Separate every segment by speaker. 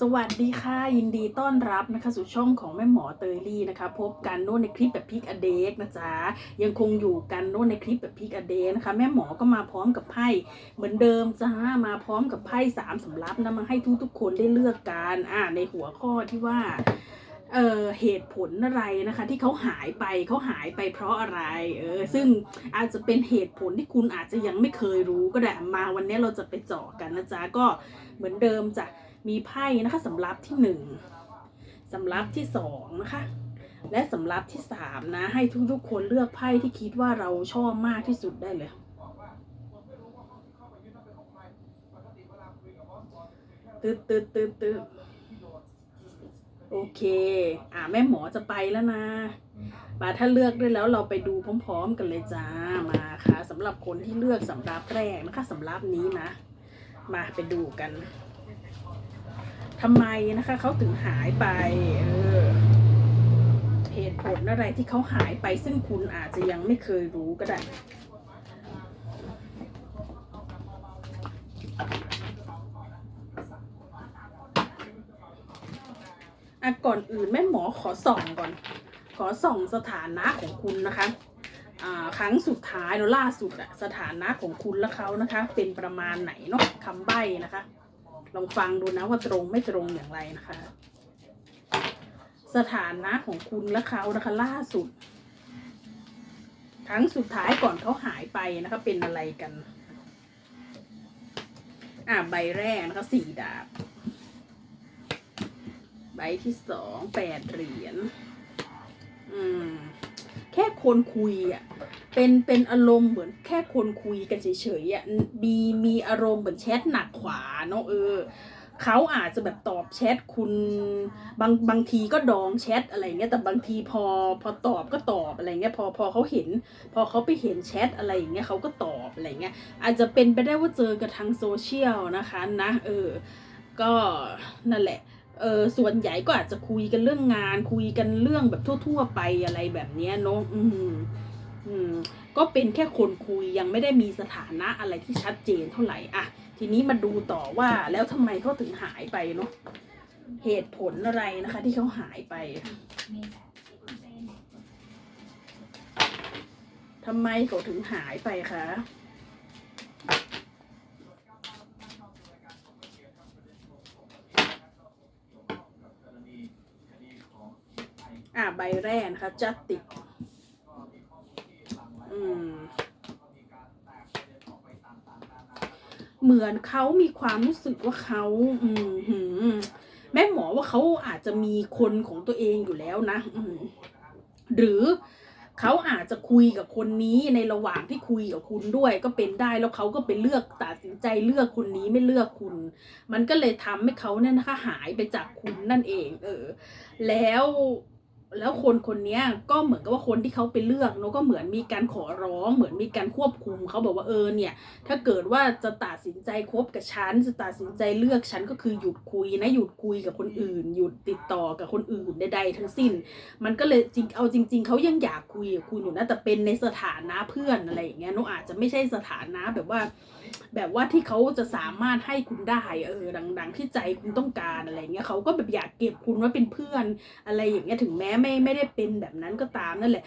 Speaker 1: สวัสดีค่ะ ยินดีต้อนรับนะคะสู่ช่องของแม่หมอเตยลี่นะคะ พบกันโน่นในคลิปแบบพิกอเดกนะจ๊ะยังคงอยู่กันโน่นในคลิปแบบพิกอเดกนะคะ แม่หมอก็มาพร้อมกับไพ่เหมือนเดิมจ้ามาพร้อมกับไพ่สามสำรับนะมาให้ทุกๆคนได้เลือกกันอ่าในหัวข้อที่ว่าเออเหตุผลอะไรนะคะ ที่เขาหายไปเขาหายไปเพราะอะไรเออซึ่งอาจจะเป็นเหตุผลที่คุณอาจจะยังไม่เคยรู้ก็ได้มาวันนี้เราจะไปเจาะกันนะจ๊ะก็เหมือนเดิมจ้ะ มีไพ่นะคะสำรับที่หนึ่งสำรับที่สองนะคะ และสำรับที่สามนะ ให้ทุกๆ คนเลือกไพ่ที่คิดว่าเราชอบมากที่สุดได้เลยตืดตืดตืดตืดโอเค อ่าแม่หมอจะไปแล้วนะมาถ้าเลือกได้แล้วเราไปดูพร้อม ๆ กันเลยจ้า มาค่ะสำหรับคนที่เลือกสำรับแรกนะคะสำรับนี้นะ มาไปดูกัน ทำไมนะคะเขาถึงหายไปเออเหตุผลอะไรที่เขาหายไปซึ่งคุณอาจจะยังไม่เคยรู้ก็ได้อะก่อนอื่นแม่หมอขอส่องก่อน ขอส่องสถานะของคุณนะคะอ่าครั้งสุดท้ายแล้วล่าสุดอะสถานะของคุณและเขานะคะ เป็นประมาณไหนเนาะคำใบ้นะคะ ลองฟังดูนะว่าตรงไม่ตรงอย่างไรนะคะ สถานะของคุณและเขานะคะล่าสุด ครั้งสุดท้ายก่อนเขาหายไปนะคะ เป็นอะไรกัน อ่าใบแรกนะคะสี่ดาบ ใบที่สองแปดเหรียญอืม แค่คนคุยอะ เป็นเป็นอารมณ์เหมือนแค่คนคุยกันเฉยๆอะมีมีอารมณ์เหมือนแชทหนักขวาเนาะเออเขาอาจจะแบบตอบแชทคุณบางบางทีก็ดองแชทอะไรเงี้ยแต่บางทีพอพอตอบก็ตอบอะไรเงี้ยพอพอเขาเห็น พอเขาไปเห็นแชทอะไรอย่างเงี้ยเขาก็ตอบอะไรเงี้ยอาจจะเป็นไปได้ว่าเจอกันทางโซเชียลนะคะนะเออก็นั่นแหละเออส่วนใหญ่ก็อาจจะคุยกันเรื่องงานคุยกันเรื่องแบบทั่ว ๆ ไปอะไรแบบเนี้ยเนาะอืม อืมก็เป็นแค่คนคุยยังไม่ได้มีสถานะอะไรที่ชัดเจนเท่าไหร่อะทีนี้มาดูต่อว่าแล้วทำไมเขาถึงหายไปเนาะเหตุผลอะไรนะคะ ที่เขาหายไปทำไมเขาถึงหายไปคะอ่าใบแรกนะคะจัตติกอืม เหมือนเขามีความรู้สึกว่าเขาอืมแม่หมอว่าเขาอาจจะมีคนของตัวเองอยู่แล้วนะอืมหรือเขาอาจจะคุยกับคนนี้ในระหว่างที่คุยกับคุณด้วยก็เป็นได้แล้วเขาก็ไปเลือกตัดสินใจเลือกคนนี้ไม่เลือกคุณ มันก็เลยทำให้เขาเนี่ยนะคะ หายไปจากคุณนั่นเอง เออ แล้ว แล้วคนคนนี้ก็เหมือนกับว่าคนที่เขาไปเลือกเนอะก็เหมือนมีการขอร้อง เหมือนมีการควบคุมเขาบอกว่าเออเนี่ย ถ้าเกิดว่าจะตัดสินใจคบกับฉันจะตัดสินใจเลือกฉันก็คือหยุดคุยนะหยุดคุยกับคนอื่น หยุดติดต่อกับคนอื่นใดๆทั้งสิ้น มันก็เลยจริงเอาจริง ๆเขายังอยากคุยกับคุณอยู่นะแต่เป็นในสถานะเพื่อนอะไรอย่างเงี้ยเนอะอาจจะไม่ใช่สถานะแบบว่า แบบว่าที่เขาจะสามารถให้คุณได้เออดัง ๆ ที่ใจคุณต้องการอะไรเงี้ยเขาก็แบบอยากเก็บคุณไว้เป็นเพื่อนอะไรอย่างเงี้ยถึงแม้ไม่ไม่ได้เป็นแบบนั้นก็ตามนั่นแหละ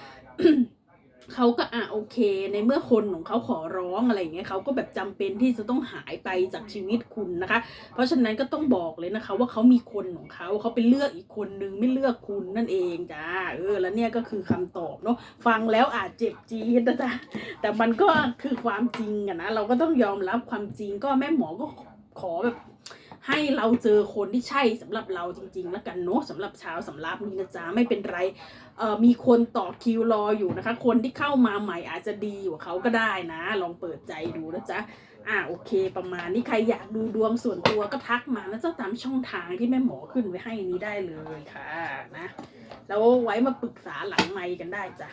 Speaker 1: เขาก็อะโอเค ในเมื่อคนของเขาขอร้องอะไรอย่างเงี้ยเขาก็แบบจำเป็นที่จะต้องหายไปจากชีวิตคุณนะคะ เพราะฉะนั้นก็ต้องบอกเลยนะคะ ว่าเขามีคนของเขาเขาไปเลือกอีกคนนึงไม่เลือกคุณนั่นเองจ้าเออแล้วเนี่ยก็คือคำตอบเนาะฟังแล้วอาจเจ็บจี๊ดนะจ๊ะแต่มันก็คือความจริงอะนะเราก็ต้องยอมรับความจริงก็แม่หมอก็ขอแบบ ให้เราเจอคนที่ใช่สำหรับเราจริง ๆ แล้วกันเนาะสำหรับชาวสำรับนี้นะจ๊ะไม่เป็นไรเอ่อมีคนต่อคิวรออยู่นะคะ คนที่เข้ามาใหม่อาจจะดีกว่าเขาก็ได้นะ ลองเปิดใจดูนะจ๊ะอ่าโอเค ประมาณนี้ใครอยากดูดวงส่วนตัวก็ทักมานะเจ้าตามช่องทางที่แม่หมอขึ้นไว้ให้นี้ได้เลยค่ะนะแล้วไว้มาปรึกษาหลังไมค์กันได้จ้ะ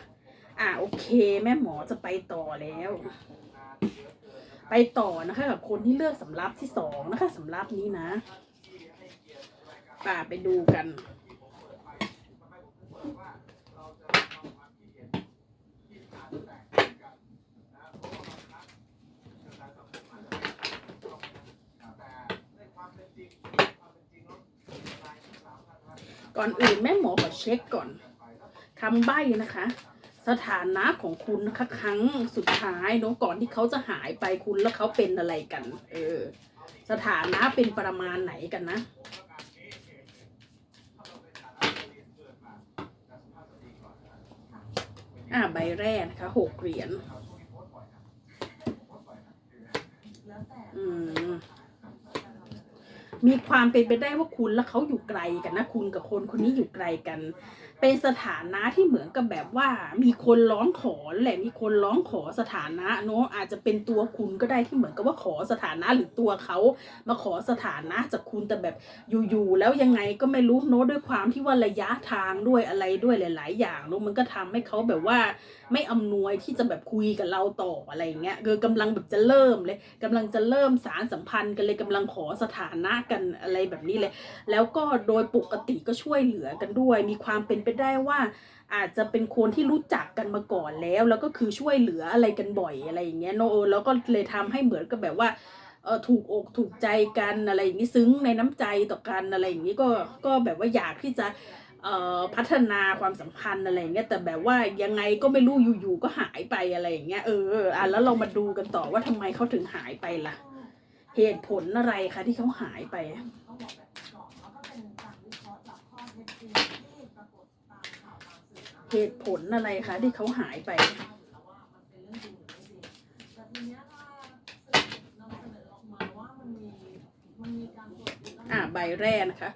Speaker 1: อ่าโอเค แม่หมอจะไปต่อแล้ว ไปต่อนะคะกับคนที่เลือกสำรับที่สองนะคะสำรับนี้นะป่าไปดูกัน ก่อนอื่นแม่หมอขอเช็คก่อนคำใบ้นะคะ สถานะของคุณนะคะครั้งสุดท้ายเนอะก่อนที่เขาจะหายไปคุณแล้วเขาเป็นอะไรกัน เออ สถานะเป็นประมาณไหนกันนะอ่าใบแรกนะคะหกเหรียญอืมมีความเป็นไปได้ว่าคุณและเขาอยู่ไกลกันนะ คุณกับคนคนนี้อยู่ไกลกัน เป็นสถานะที่เหมือนกับแบบว่ามีคนร้องขอแหละมีคนร้องขอสถานะเนอะอาจจะเป็นตัวคุณก็ได้ที่เหมือนกับว่าขอสถานะหรือตัวเขามาขอสถานะจากคุณแต่แบบอยู่ๆแล้วยังไงก็ไม่รู้เนอะด้วยความที่ว่าระยะทางด้วยอะไรด้วยหลาย ๆ อย่างเนอะมันก็ทำให้เขาแบบว่าไม่อำนวยที่จะแบบคุยกับเราต่ออะไรเงี้ยคือกำลังแบบจะเริ่มเลยกำลังจะเริ่มสารสัมพันธ์กันเลยกำลังขอสถานะกันอะไรแบบนี้เลย แล้วก็โดยปกติก็ช่วยเหลือกันด้วย มีความเป็นไปได้ว่า อาจจะเป็นคนที่รู้จักกันมาก่อนแล้ว แล้วก็คือช่วยเหลืออะไรกันบ่อยอะไรอย่างเงี้ยโนเออแล้วก็เลยทำให้เหมือนกับแบบว่าเออถูกอกถูกใจกันอะไรอย่างนี้ซึ้งในน้ำใจต่อกันอะไรอย่างนี้ก็ก็แบบว่าอยากที่จะเอ่อพัฒนาความสัมพันธ์อะไรอย่างเงี้ยแต่แบบว่ายังไงก็ไม่รู้อยู่ๆก็หายไปอะไรอย่างเงี้ยเอออะแล้วเรามาดูกันต่อว่าทำไมเขาถึงหายไปล่ะ เหตุผลอะไรคะที่เขาหายไป เหตุผลอะไรคะที่เขาหายไปอะใบแรกนะคะ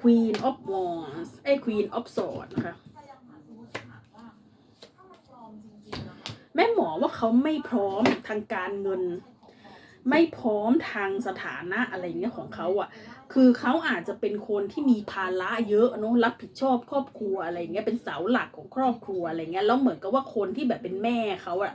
Speaker 1: Queen of Wands ไอ้ Queen of Swords นะคะ แม่หมอว่าเขาไม่พร้อมทางการเงิน ไม่พร้อมทางสถานะอะไรเงี้ยของเขาอะ่ะ คือเขาอาจจะเป็นคนที่มีภาระเยอะเนาะรับผิดชอบครอบครัวอะไรเงี้ยเป็นเสาหลักของครอบครัวอะไรเงี้ยแล้วเหมือนกับว่าคนที่แบบเป็นแม่เขาอะ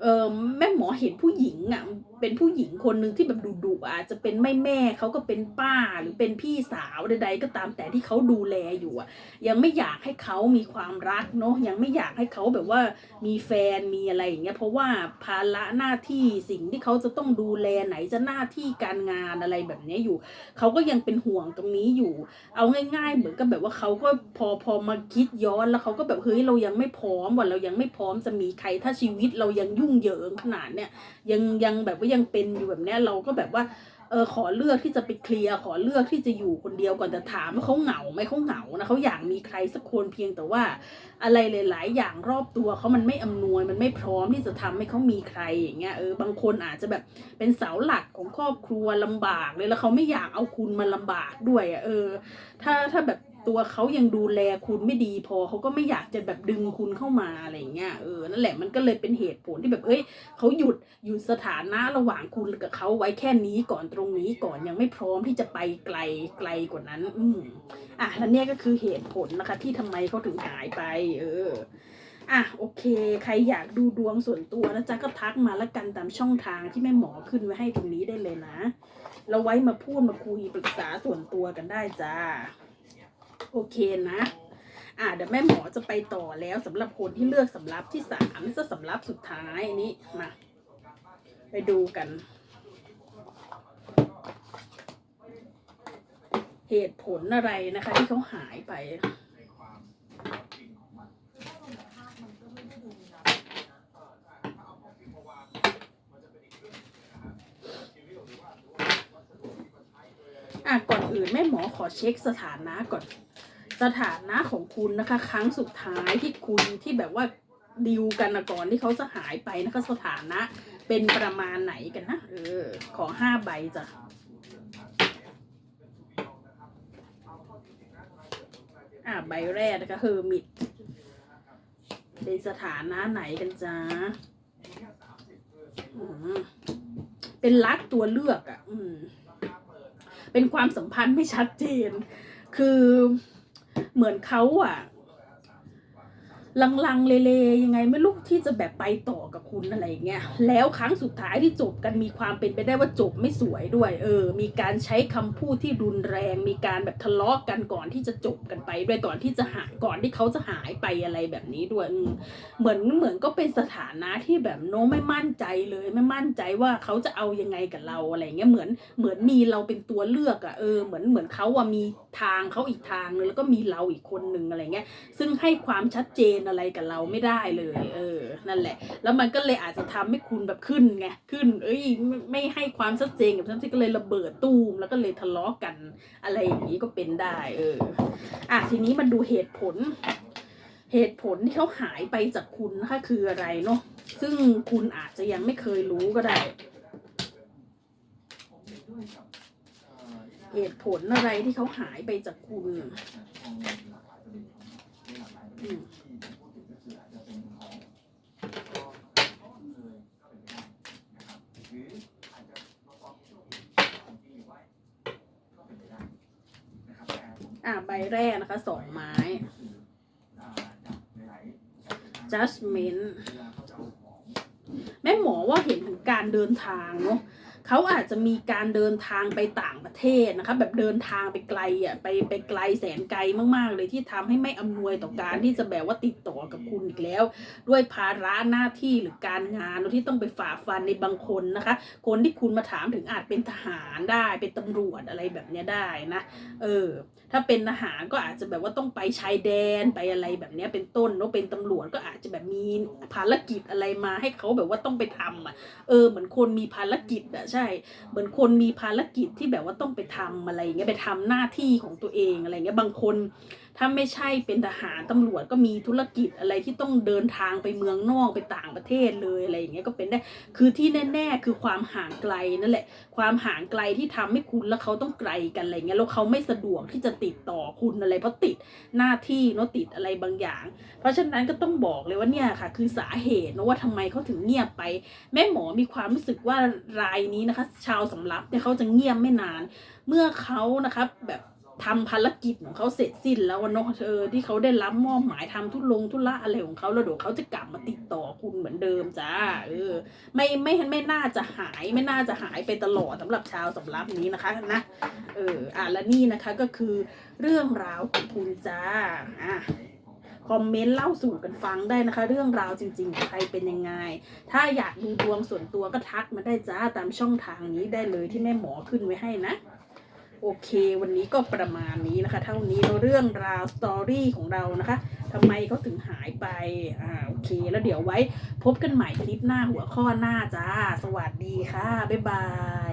Speaker 1: เออแม่หมอเห็นผู้หญิงอะเป็นผู้หญิงคนหนึ่งที่แบบดุดุๆอาจจะเป็นไม่แม่เขาก็เป็นป้าหรือเป็นพี่สาวใด ๆ ก็ตามแต่ที่เขาดูแลอยู่อะ ยังไม่อยากให้เขามีความรักเนาะยังไม่อยากให้เขาแบบว่ามีแฟนมีอะไรอย่างเงี้ยเพราะว่าภาระหน้าที่สิ่งที่เขาจะต้องดูแลไหนจะหน้าที่การงานอะไรแบบเนี้ยอยู่ เขาก็ยังเป็นห่วงตรงนี้อยู่ เอาง่าย ๆ เหมือนกับแบบว่าเขาก็พอพอมาคิดย้อนแล้วเขาก็แบบเฮ้ยเรายังไม่พร้อมว่าเรายังไม่พร้อมจะมีใครถ้าชีวิตเรายังยุ่งเหยิงขนาดเนี้ยยังยังแบบว่ายังเป็นอยู่แบบเนี้ยเราก็แบบว่าเออขอเลือกที่จะไปเคลียร์ขอเลือกที่จะอยู่คนเดียวก่อนแต่ถามว่าเขาเหงาไหมเขาเหงานะเขาอยากมีใครสักคนเพียงแต่ว่า อะไรหลาย ๆ อย่างรอบตัวเขามันไม่อำนวยมันไม่พร้อมที่จะทำให้เขามีใครอย่างเงี้ยเออบางคนอาจจะแบบเป็นเสาหลักของครอบครัวลำบากเลยแล้วเขาไม่อยากเอาคุณมาลำบากด้วยอะเออ ถ้าถ้าแบบ ตัวเขายังดูแลคุณไม่ดีพอเขาก็ไม่อยากจะแบบดึงคุณเข้ามาอะไรเงี้ยเออนั่นแหละมันก็เลยเป็นเหตุผลที่แบบเอ้ยเขาหยุดหยุดสถานะระหว่างคุณกับเขาไว้แค่นี้ก่อนตรงนี้ก่อนยังไม่พร้อมที่จะไปไกลไกลกว่านั้น อืมอะแล้วเนี่ยก็คือเหตุผลนะคะ ที่ทำไมเขาถึงหายไป เอออะโอเค ใครอยากดูดวงส่วนตัวนะจ๊ะก็ทักมาแล้วกันตามช่องทางที่แม่หมอขึ้นไว้ให้ตรงนี้ได้เลยนะ เราไว้มาพูดมาคุยปรึกษาส่วนตัวกันได้จ้า โอเคนะ อะเดี๋ยวแม่หมอจะไปต่อแล้วสำหรับคนที่เลือกสำรับที่สามจะสำรับสุดท้ายนี้มาไปดูกัน เหตุผลอะไรนะคะ ที่เขาหายไปอะก่อนอื่นแม่หมอขอเช็คสถานะก่อน สถานะของคุณนะคะ ครั้งสุดท้ายที่คุณที่แบบว่าดิวกันนะก่อนที่เขาจะหายไปนะคะ สถานะเป็นประมาณไหนกันนะเออขอห้าใบจ้ะอะใบแรกนะคะเฮอร์มิตเป็นสถานะไหนกันจ้าอืมเป็นรักตัวเลือกอะ อืม เป็นความสัมพันธ์ไม่ชัดเจน คือ เหมือนเขาอะ ลังๆ เลๆยังไงไม่รู้ที่จะแบบไปต่อกับคุณอะไรอย่างเงี้ยแล้วครั้งสุดท้ายที่จบกันมีความเป็นไปได้ว่าจบไม่สวยด้วย เออ มีการใช้คำพูดที่รุนแรง มีการแบบทะเลาะกันก่อนที่จะจบกันไปด้วยก่อนที่จะหายก่อนที่เขาจะหายไปอะไรแบบนี้ด้วยอืมเหมือนเหมือนก็เป็นสถานะที่แบบโน้ไม่มั่นใจเลยไม่มั่นใจว่าเขาจะเอายังไงกับเราอะไรเงี้ยเหมือนเหมือนมีเราเป็นตัวเลือกอะเออเหมือนเหมือนเขาอะมีทางเขาอีกทางนึงแล้วก็มีเราอีกคนนึงอะไรเงี้ยซึ่งให้ความชัดเจนอะไรกับเราไม่ได้เลย เออ นั่นแหละ แล้วมันก็เลยอาจจะทำให้คุณแบบขึ้นไงขึ้น เอ้ยไม่ไม่ให้ความชัดเจนกับฉันที่ก็เลยระเบิดตู้มแล้วก็เลยทะเลาะกันอะไรอย่างนี้ก็เป็นได้ เอออะทีนี้มันดูเหตุผล เหตุผลที่เขาหายไปจากคุณนะคะคืออะไรเนาะซึ่งคุณอาจจะยังไม่เคยรู้ก็ได้เหตุผลอะไรที่เขาหายไปจากคุณ อะใบแรกนะคะสองไม้ judgment แม่หมอว่าเห็นถึงการเดินทางเนาะ เขาอาจจะมีการเดินทางไปต่างประเทศนะคะแบบเดินทางไปไกลอะไปไปไกลแสนไกลมากๆ เลยที่ทำให้ไม่อำนวยต่อการที่จะแบบว่าติดต่อกับคุณอีกแล้ว ด้วยภาระหน้าที่หรือการงานที่ต้องไปฝ่าฟันในบางคนนะคะ คนที่คุณมาถามถึงอาจเป็นทหารได้เป็นตำรวจอะไรแบบเนี้ยได้นะเออถ้าเป็นทหารก็อาจจะแบบว่าต้องไปชายแดนไปอะไรแบบเนี้ยเป็นต้นเนาะเป็นตำรวจก็อาจจะแบบมีภารกิจอะไรมาให้เขาแบบว่าต้องไปทำอะเออเหมือนคนมีภารกิจอะใช่ เหมือนคนมีภารกิจที่แบบว่าต้องไปทำอะไรอย่างเงี้ยไปทำหน้าที่ของตัวเองอะไรเงี้ยบางคน ถ้าไม่ใช่เป็นทหารตำรวจก็มีธุรกิจอะไรที่ต้องเดินทางไปเมืองนอกไปต่างประเทศเลยอะไรอย่างเงี้ยก็เป็นได้ คือที่แน่ๆคือความห่างไกลนั่นแหละ ความห่างไกลที่ทำให้คุณแล้วเขาต้องไกลกันอะไรเงี้ยแล้วเขาไม่สะดวกที่จะติดต่อคุณอะไรเพราะติดหน้าที่เนาะติดอะไรบางอย่าง เพราะฉะนั้นก็ต้องบอกเลยว่าเนี่ยค่ะ คือสาเหตุนะว่าทำไมเขาถึงเงียบไป แม่หมอมีความรู้สึกว่ารายนี้นะคะ ชาวสำรับเนี่ยเขาจะเงียบไม่นาน เมื่อเขานะคะแบบ ทำภารกิจของเขาเสร็จสิ้นแล้วเนาะเออที่เขาได้รับมอบหมายทำทุลงทุละอะไรของเขาแล้วเดี๋ยวเขาจะกลับมาติดต่อคุณเหมือนเดิมจ้าเออไม่ไม่ไม่น่าจะหายไม่น่าจะหายไปตลอดสำหรับชาวสำรับนี้นะคะนะเอออะและนี่นะคะก็คือเรื่องราวของคุณจ้าอะคอมเมนต์เล่าสู่กันฟังได้นะคะ เรื่องราวจริงๆใครเป็นยังไง ถ้าอยากดูดวงส่วนตัวก็ทักมาได้จ้าตามช่องทางนี้ได้เลยที่แม่หมอขึ้นไว้ให้นะ โอเค วันนี้ก็ประมาณนี้นะคะเท่านี้เรื่องราวสตอรี่ของเรานะคะทำไมเขาถึงหายไปอ่าโอเค แล้วเดี๋ยวไว้ พบกันใหม่คลิปหน้าหัวข้อหน้าจ้า สวัสดีค่ะ บ๊ายบาย